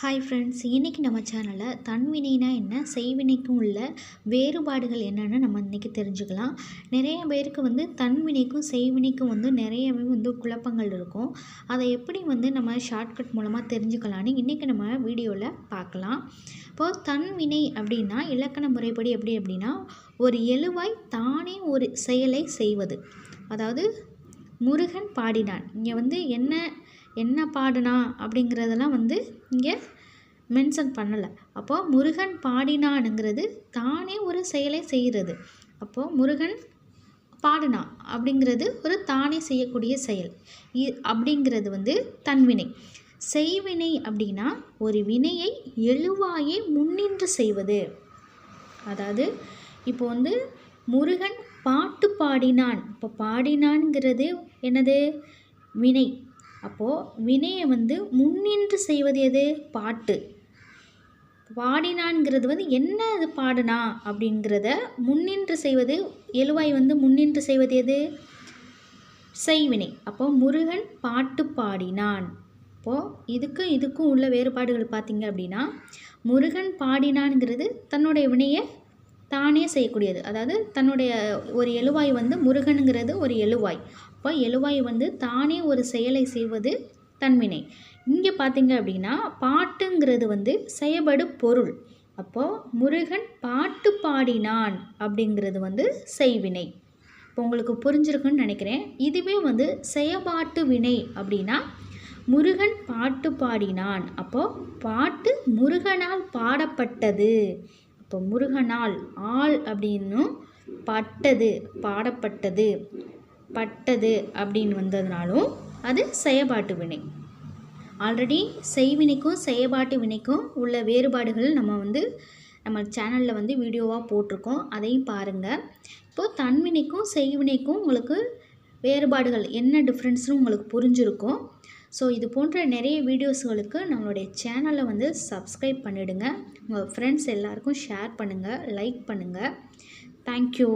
Hi friends இன்றைக்கி நம்ம சேனலில் தன்வினைனா என்ன செய்வினைக்கும் உள்ள வேறுபாடுகள் என்னென்னு நம்ம இன்றைக்கி தெரிஞ்சுக்கலாம். நிறைய பேருக்கு வந்து தன்வினைக்கும் செய்வினைக்கும் வந்து நிறையவே வந்து குழப்பங்கள் இருக்கும். அதை எப்படி வந்து நம்ம ஷார்ட்கட் மூலமாக தெரிஞ்சுக்கலான்னு இன்றைக்கி நம்ம வீடியோவில் பார்க்கலாம். இப்போது தன்வினை அப்படின்னா இலக்கண முறைப்படி எப்படி அப்படின்னா ஒரு எழுவாய் தானே ஒரு செயலை செய்வது. அதாவது முருகன் பாடினான். இங்கே வந்து என்ன என்ன பாடினா அப்படிங்கிறதெல்லாம் வந்து இங்கே மென்ஷன் பண்ணலை. அப்போது முருகன் பாடினானுங்கிறது தானே ஒரு செயலை செய்கிறது. அப்போது முருகன் பாடினா அப்படிங்கிறது ஒரு தானே செய்யக்கூடிய செயல். இ அப்படிங்கிறது வந்து தன்வினை செய்வினை அப்படின்னா ஒரு வினையை எழுவாயே முன்னின்று செய்வது. அதாவது இப்போ வந்து முருகன் பாட்டு பாடினான். இப்போ பாடினான்ங்கிறது என்னது? வினை. அப்போது வினையை வந்து முன்னின்று செய்வது எது? பாட்டு. பாடினான்ங்கிறது வந்து என்ன இது பாடுனா அப்படிங்கிறத முன்னின்று செய்வது எழுவாய் வந்து முன்னின்று செய்வது எது? செய்வினை. அப்போது முருகன் பாட்டு பாடினான். அப்போது இதுக்கும் இதுக்கும் உள்ள வேறுபாடுகள் பார்த்திங்க அப்படின்னா முருகன் பாடினான்ங்கிறது தன்னுடைய வினையை தானே செய்யக்கூடியது. அதாவது தன்னுடைய ஒரு எழுவாய் வந்து முருகனுங்கிறது ஒரு எழுவாய். அப்போ எழுவாய் வந்து தானே ஒரு செயலை செய்வது தன்வினை. இங்கே பார்த்தீங்க அப்படின்னா பாட்டுங்கிறது வந்து செயபடு பொருள். அப்போது முருகன் பாட்டு பாடினான் அப்படிங்கிறது வந்து செய்வினை. இப்போ உங்களுக்கு புரிஞ்சிருக்குன்னு நினைக்கிறேன். இதுவே வந்து செயபாட்டு வினை அப்படின்னா முருகன் பாட்டு பாடினான். அப்போது பாட்டு முருகனால் பாடப்பட்டது. இப்போ முருகனால் ஆள் அப்படின்னும் பட்டது பாடப்பட்டது பட்டது அப்படின்னு வந்ததுனாலும் அது செயபாட்டு வினை. ஆல்ரெடி செய்வினைக்கும் செயபாட்டு வினைக்கும் உள்ள வேறுபாடுகள் நம்ம வந்து நம்ம சேனலில் வந்து வீடியோவாக போட்டிருக்கோம். அதையும் பாருங்கள் இப்போது தன்வினைக்கும் செய்வினைக்கும் உங்களுக்கு வேறுபாடுகள் என்ன டிஃப்ரென்ஸ்னு உங்களுக்கு புரிஞ்சிருக்கும். ஸோ இது போன்ற நிறைய வீடியோஸ்களுக்கு நம்மளுடைய சேனலை வந்து சப்ஸ்கிரைப் பண்ணிவிடுங்க உங்கள் ஃப்ரெண்ட்ஸ் எல்லாருக்கும் ஷேர் பண்ணுங்கள் லைக் பண்ணுங்கள் தேங்க்யூ